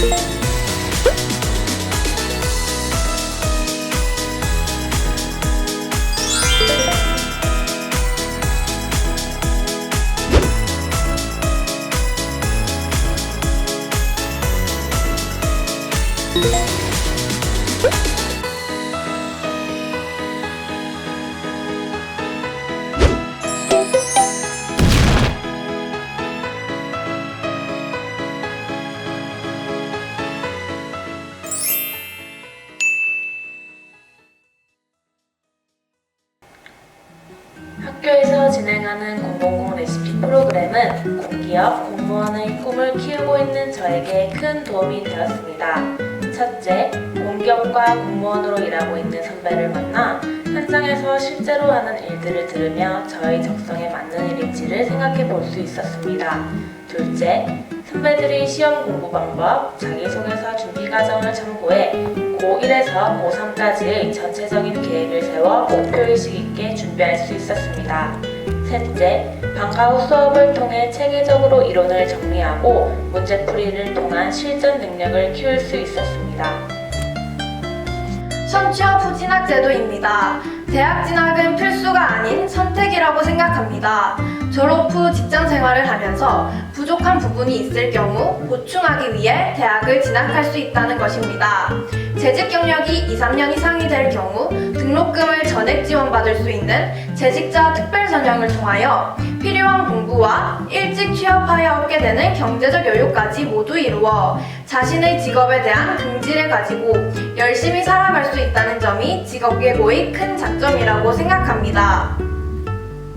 you 학교에서 진행하는 공공공 레시피 프로그램은 공기업 공무원의 꿈을 키우고 있는 저에게 큰 도움이 되었습니다. 첫째, 공기업과 공무원으로 일하고 있는 선배를 만나 현장에서 실제로 하는 일들을 들으며 저의 적성에 맞는 일인지를 생각해 볼 수 있었습니다. 둘째, 선배들이 시험 공부 방법, 자기소개서 준비 과정을 참고해 고1에서 고3까지의 전체적인 계획을 세워 목표의식 있게 준비할 수 있었습니다. 셋째, 방과 후 수업을 통해 체계적으로 이론을 정리하고 문제풀이를 통한 실전 능력을 키울 수 있었습니다. 시험 취업 후 진학 제도입니다. 대학 진학은 필수가 아닌 선택이라고 생각합니다. 졸업 후 직장 생활을 하면서 부족한 부분이 있을 경우 보충하기 위해 대학을 진학할 수 있다는 것입니다. 재직 경력이 2, 3년 이상이 될 경우 등록금을 전액 지원받을 수 있는 재직자 특별 전형을 통하여 필요한 공부와 일찍 취업하여 얻게 되는 경제적 여유까지 모두 이루어 자신의 직업에 대한 긍지를 가지고 열심히 살아갈 수 있다는 점이 직업계고의 큰 장점이라고 생각합니다.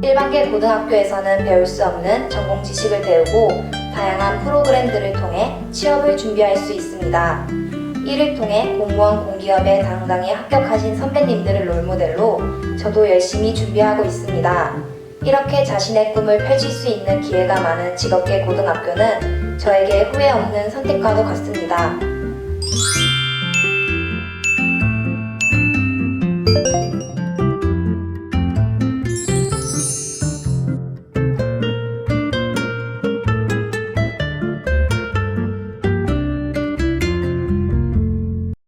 일반계 고등학교에서는 배울 수 없는 전공 지식을 배우고 다양한 프로그램들을 통해 취업을 준비할 수 있습니다. 이를 통해 공무원 공기업에 당당히 합격하신 선배님들을 롤모델로 저도 열심히 준비하고 있습니다. 이렇게 자신의 꿈을 펼칠 수 있는 기회가 많은 직업계 고등학교는 저에게 후회 없는 선택과도 같습니다.